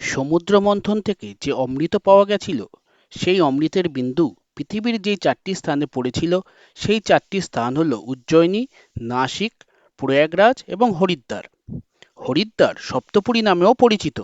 সমুদ্র মন্থন থেকে যে অমৃত পাওয়া গেছিল, সেই অমৃতের বিন্দু পৃথিবীর যে চারটি স্থানে পড়েছিল, সেই চারটি স্থান হল উজ্জয়িনী, নাসিক, প্রয়াগরাজ এবং হরিদ্বার। হরিদ্বার সপ্তপুরী নামেও পরিচিত।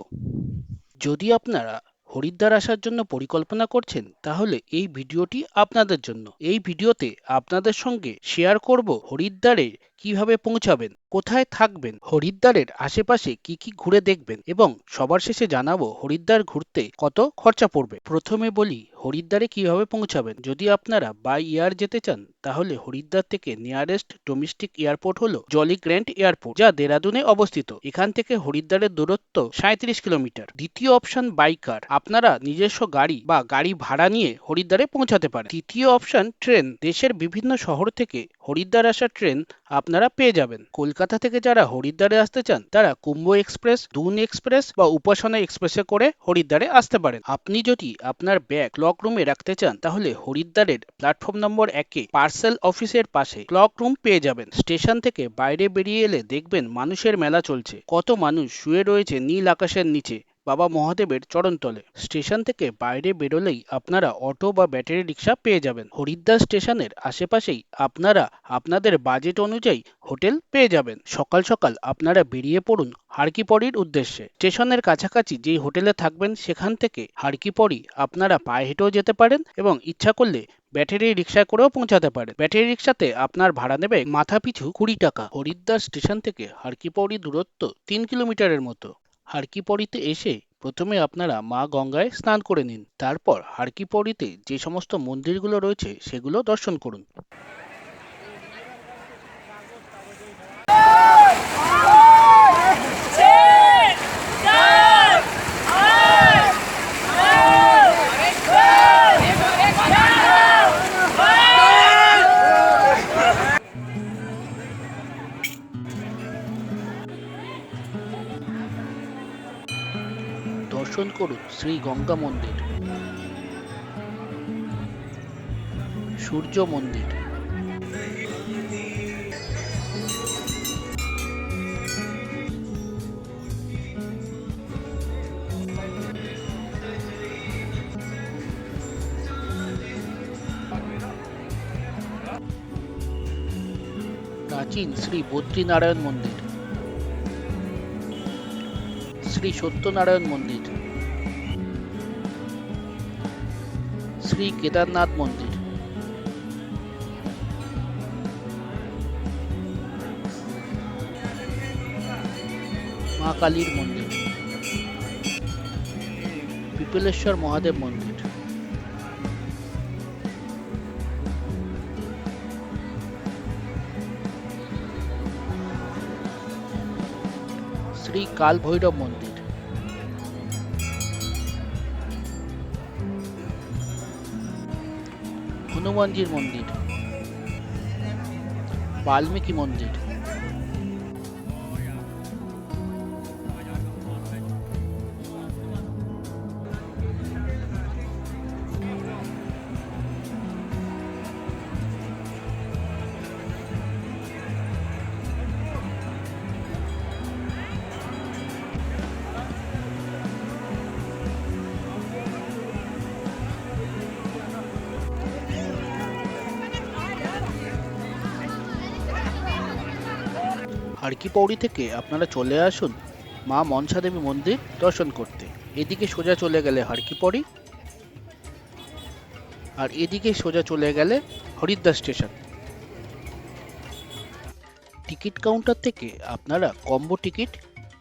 যদি আপনারা হরিদ্বার আসার জন্য পরিকল্পনা করছেন, তাহলে এই ভিডিওটি আপনাদের জন্য। এই ভিডিওতে আপনাদের সঙ্গে শেয়ার করব হরিদ্বারে কীভাবে পৌঁছাবেন, কোথায় থাকবেন, হরিদ্বারের আশেপাশে কি কি ঘুরে দেখবেন এবং সবার শেষে জানাব হরিদ্বার ঘুরতে কত খরচা পড়বে। প্রথমে বলি হরিদ্বারে কীভাবে পৌঁছাবেন? যদি আপনারা বাই এয়ার যেতে চান, তাহলে হরিদ্বার থেকে নিয়ারেস্ট ডোমেস্টিক এয়ারপোর্ট হলো জলি গ্র্যান্ড এয়ারপোর্ট যা দেরাদুনে অবস্থিত। এখান থেকে হরিদ্বারের দূরত্ব সাঁত্রিশ কিলোমিটার। দ্বিতীয় অপশন বাইকার আপনারা নিজস্ব গাড়ি বা গাড়ি ভাড়া নিয়ে হরিদ্বারে পৌঁছাতে পারেন। তৃতীয় অপশন ট্রেন দেশের বিভিন্ন শহর থেকে হরিদ্বার আসার ট্রেন আপনারা পেয়ে যাবেন। কলকাতা থেকে যারা হরিদ্বারে আসতে চান, তারা কুম্ভ এক্সপ্রেস, দুন এক্সপ্রেস বা উপাসনা এক্সপ্রেসে করে হরিদ্বারে আসতে পারেন। আপনি যদি আপনার ব্যাগ ক্লক রুমে রাখতে চান, তাহলে হরিদ্বারের প্ল্যাটফর্ম নম্বর একে পার্সেল অফিসের পাশে ক্লক রুম পেয়ে যাবেন। স্টেশন থেকে বাইরে বেরিয়ে এলে দেখবেন মানুষের মেলা চলছে। কত মানুষ শুয়ে রয়েছে নীল আকাশের নিচে। বাবা মহাদেবের চরণতলে। স্টেশন থেকে বাইরে বেরোলেই আপনারা অটো বা ব্যাটারি রিক্সা পেয়ে যাবেন। হরিদ্বার স্টেশনের আশেপাশেই আপনারা আপনাদের বাজেট অনুযায়ী হোটেল পেয়ে যাবেন। সকাল সকাল আপনারা বেরিয়ে পড়ুন হারকিপড়ির উদ্দেশ্যে। স্টেশনের কাছাকাছি যেই হোটেলে থাকবেন সেখান থেকে হারকিপড়ি আপনারা পায়ে হেঁটেও যেতে পারেন এবং ইচ্ছা করলে ব্যাটারি রিক্সায় করেও পৌঁছাতে পারে ব্যাটারি রিক্সাতে আপনার ভাড়া নেবে মাথা পিছু কুড়ি টাকা। হরিদ্বার স্টেশন থেকে হারকিপৌড়ি দূরত্ব তিন কিলোমিটারের মতো। হারকিপড়িতে এসে প্রথমে আপনারা মা গঙ্গায় স্নান করে নিন। তারপর হারকিপড়িতে যে সমস্ত মন্দিরগুলো রয়েছে সেগুলো দর্শন করুন। করুন শ্রী গঙ্গা মন্দির। সূর্য মন্দির। প্রাচীন শ্রী বদ্রীনারায়ণ মন্দির। শ্রী সত্যনারায়ণ মন্দির। শ্রী কেদারনাথ মন্দির। মা কালীর মন্দির। পিপলেশ্বর মহাদেব মন্দির। শ্রী কাল ভৈরব মন্দির। হনুমানজির মন্দির। বাল্মীকি মন্দির। হারকিপৌড়ি থেকে আপনারা চলে আসুন মা মনসা দেবী মন্দির দর্শন করতে। এদিকে সোজা চলে গেলে হারকিপৌড়ি আর এদিকে সোজা চলে গেলে হরিদ্বার স্টেশন। টিকিট কাউন্টার থেকে আপনারা কম্বো টিকিট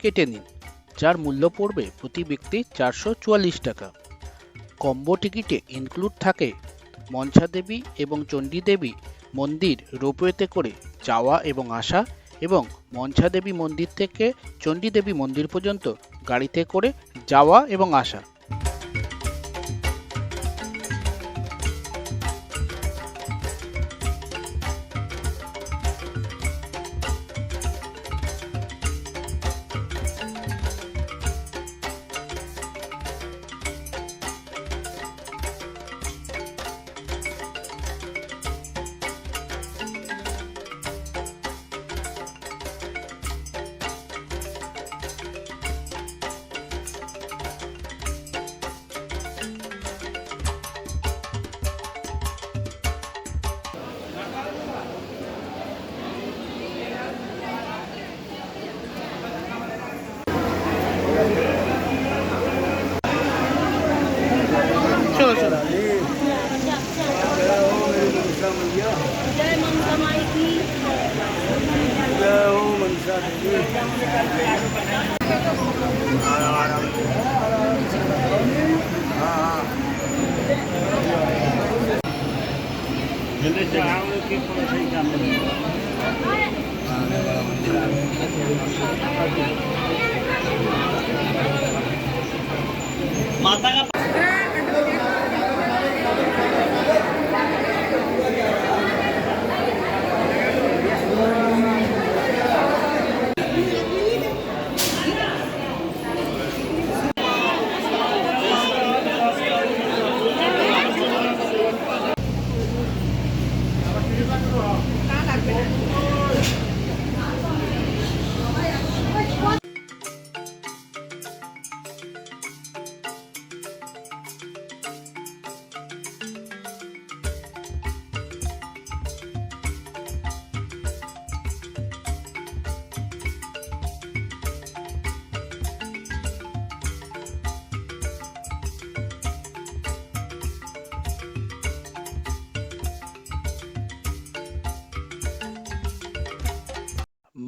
কেটে নিন, যার মূল্য পড়বে প্রতি ব্যক্তি চারশো চুয়াল্লিশ টাকা। কম্বো টিকিটে ইনক্লুড থাকে মনসা দেবী এবং চণ্ডী দেবী মন্দির রোপওয়েতে করে যাওয়া এবং আসা এবং মনসা দেবী মন্দির থেকে চণ্ডী দেবী মন্দির পর্যন্ত গাড়িতে করে যাওয়া এবং আসা।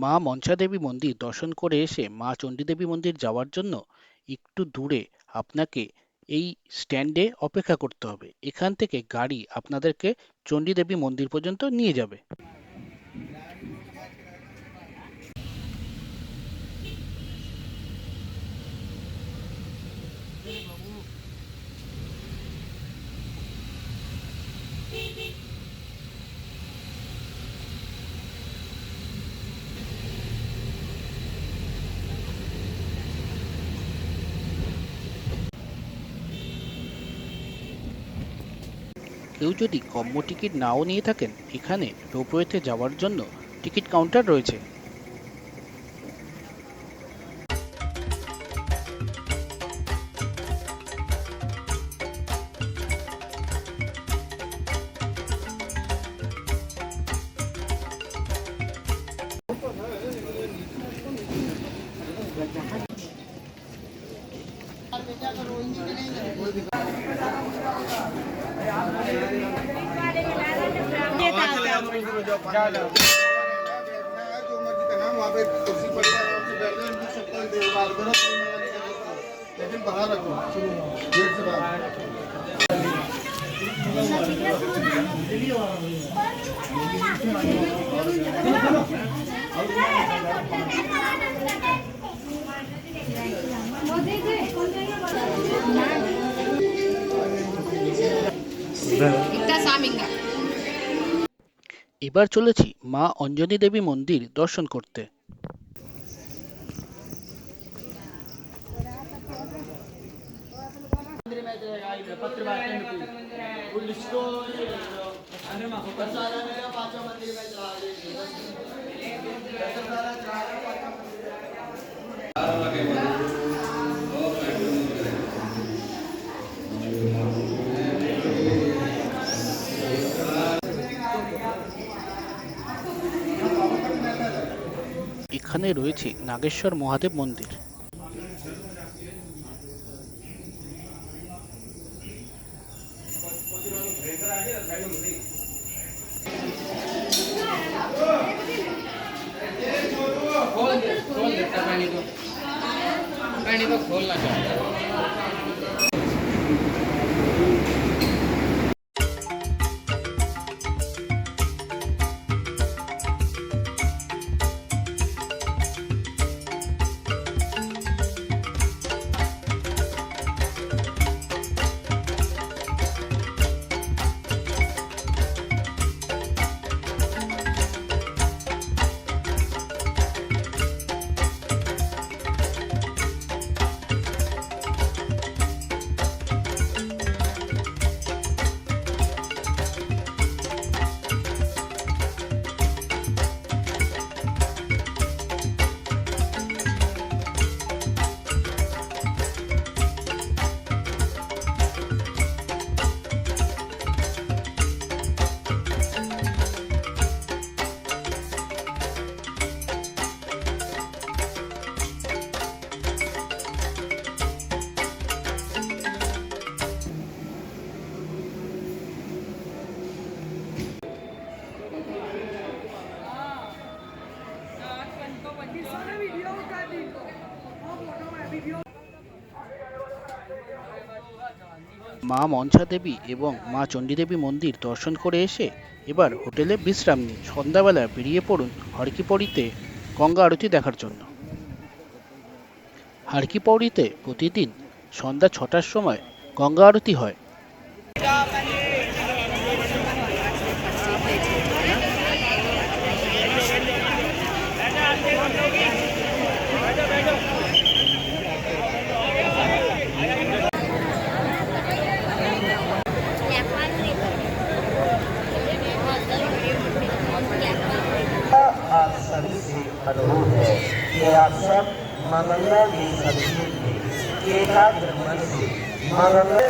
মা মনসা দেবী মন্দির দর্শন করে এসে মা চণ্ডী দেবী মন্দির যাওয়ার জন্য একটু দূরে আপনাকে এই স্ট্যান্ডে অপেক্ষা করতে হবে। এখান থেকে গাড়ি আপনাদেরকে চণ্ডী দেবী মন্দির পর্যন্ত নিয়ে যাবে। কেউ যদি কম্বো টিকিট নাও নিয়ে থাকেন এখানে রোপওয়েতে যাওয়ার জন্য টিকিট কাউন্টার রয়েছে। এবার চলেছি মা অঞ্জনী দেবী মন্দির দর্শন করতে। এখানে রয়েছে নাগেশ্বর মহাদেব মন্দির। पानी को पानी को खोलना মা মনসা দেবী এবং মা চণ্ডীদেবী মন্দির দর্শন করে এসে এবার হোটেলে বিশ্রাম নিন। সন্ধ্যাবেলা বেরিয়ে পড়ুন হরকিপৌড়িতে গঙ্গা আরতি দেখার জন্য। হারকিপৌড়িতে প্রতিদিন সন্ধ্যা ছটার সময় গঙ্গা আরতি হয়। मौलाना ने एकाग्र मन से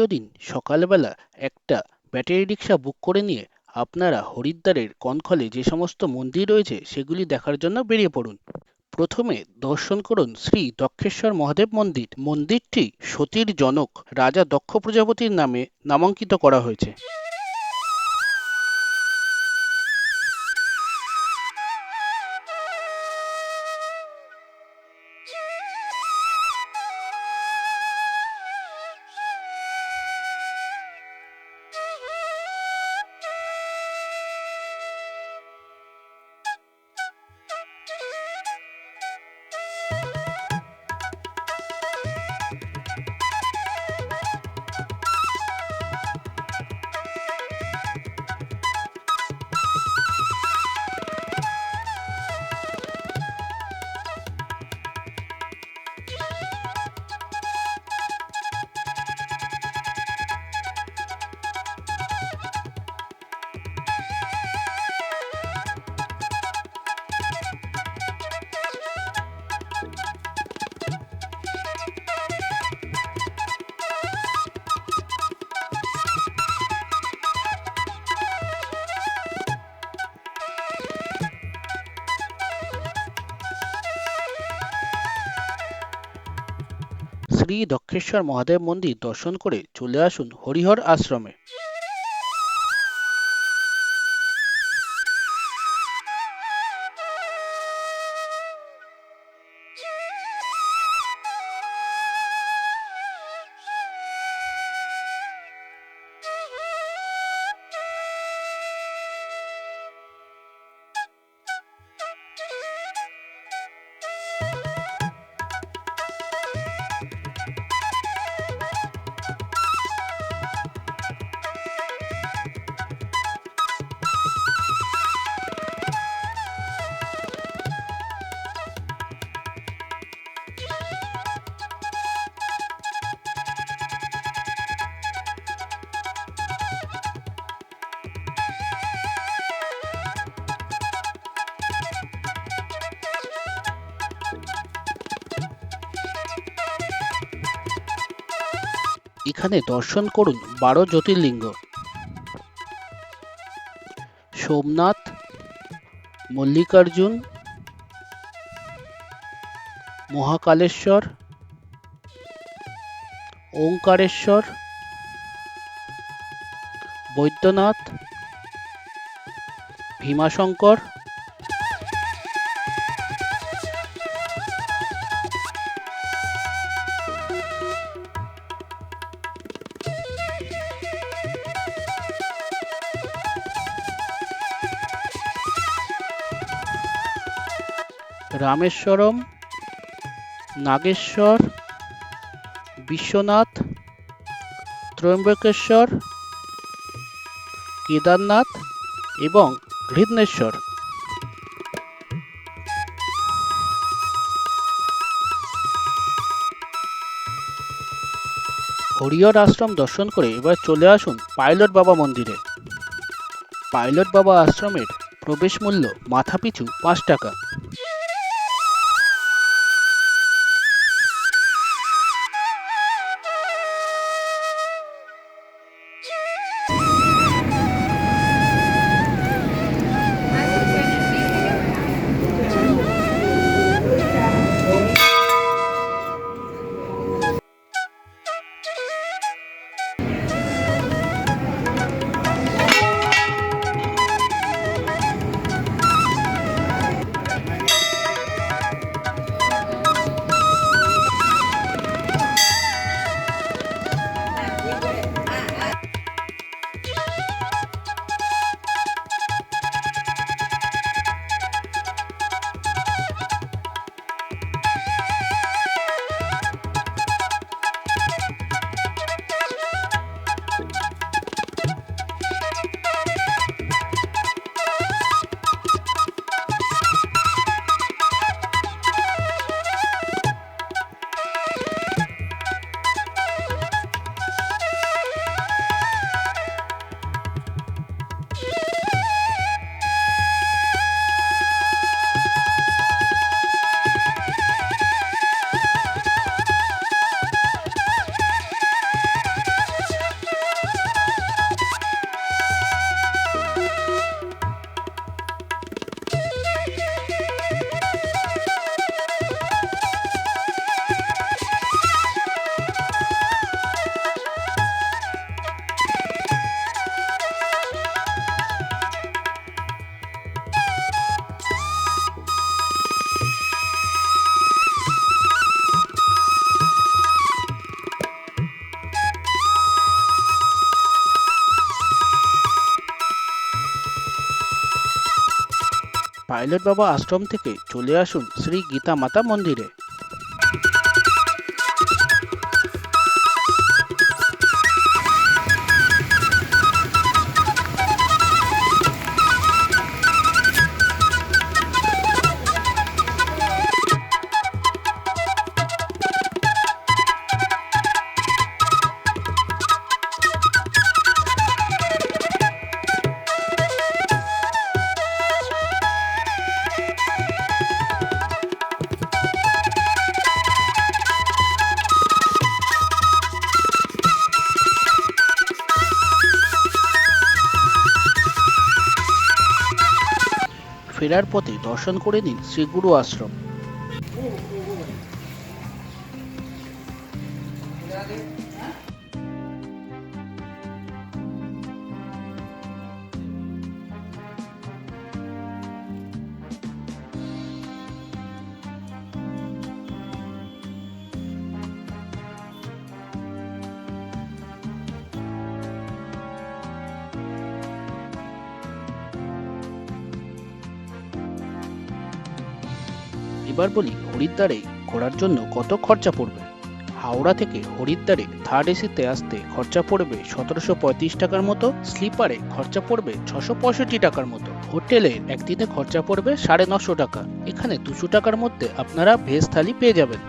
দ্বিতীয় দিন সকালবেলা একটা ব্যাটারি রিক্সা বুক করে নিয়ে আপনারা হরিদ্বারের কনখলে যে সমস্ত মন্দির রয়েছে সেগুলি দেখার জন্য বেরিয়ে পড়ুন। প্রথমে দর্শন করুন শ্রী দক্ষেশ্বর মহাদেব মন্দির। মন্দিরটি সতীর জনক রাজা দক্ষ প্রজাপতির নামে নামাঙ্কিত করা হয়েছে। শ্রী দক্ষেশ্বর মহাদেব মন্দির দর্শন করে চলে আসুন হরিহর আশ্রমে। এখানে দর্শন করুন বারো জ্যোতির্লিঙ্গ। সোমনাথ মল্লিকার্জুন মহাকালেশ্বর ওঙ্কারেশ্বর বৈদ্যনাথ ভীমাশঙ্কর রামেশ্বরম, নাগেশ্বর, বিশ্বনাথ, ত্রয়ম্বকেশ্বর, কেদারনাথ এবং ঘৃদনেশ্বর হরিহর আশ্রম দর্শন করে এবার চলে আসুন পাইলট বাবা মন্দিরে। পাইলট বাবা আশ্রমের প্রবেশ মূল্য মাথাপিছু পাঁচ টাকা। পাইলট বাবা আশ্রম থেকে চলে আসুন শ্রী গীতা মাতা মন্দিরে। ফেরার পথে দর্শন করে নিন শ্রীগুরু আশ্রম। এবার বলি হরিদ্বারে ঘোরার জন্য কত খরচা পড়বে? হাওড়া থেকে হরিদ্বারে থার্ড এসিতে আসতে খরচা পড়বে সতেরোশো পঁয়ত্রিশ টাকার মতো, স্লিপারে খরচা পড়বে ছশো পঁয়ষট্টি টাকার মতো। হোটেলে একদিনে খরচা পড়বে সাড়ে নশো টাকা। এখানে দুশো টাকার মধ্যে আপনারা ভেজ থালি পেয়ে যাবেন।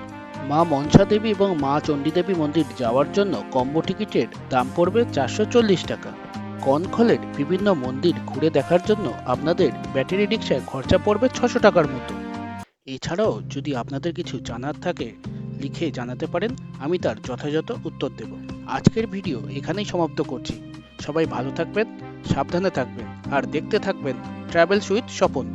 মা মনসা দেবী এবং মা চণ্ডী দেবী মন্দির যাওয়ার জন্য কম্বো টিকিটের দাম পড়বে চারশো চল্লিশ টাকা। কনখলের বিভিন্ন মন্দির ঘুরে দেখার জন্য আপনাদের ব্যাটারি রিক্সায় খরচা পড়বে ছশো টাকার মতো। এছাড়াও যদি আপনাদের কিছু জানার থাকে, লিখে জানাতে পারেন, আমি তার যথাযথ উত্তর দেব। আজকের ভিডিও এখানেই সমাপ্ত করছি। সবাই ভালো থাকবেন, সাবধানে থাকবেন, আর দেখতে থাকবেন ট্রাভেলস উইথ স্বপন।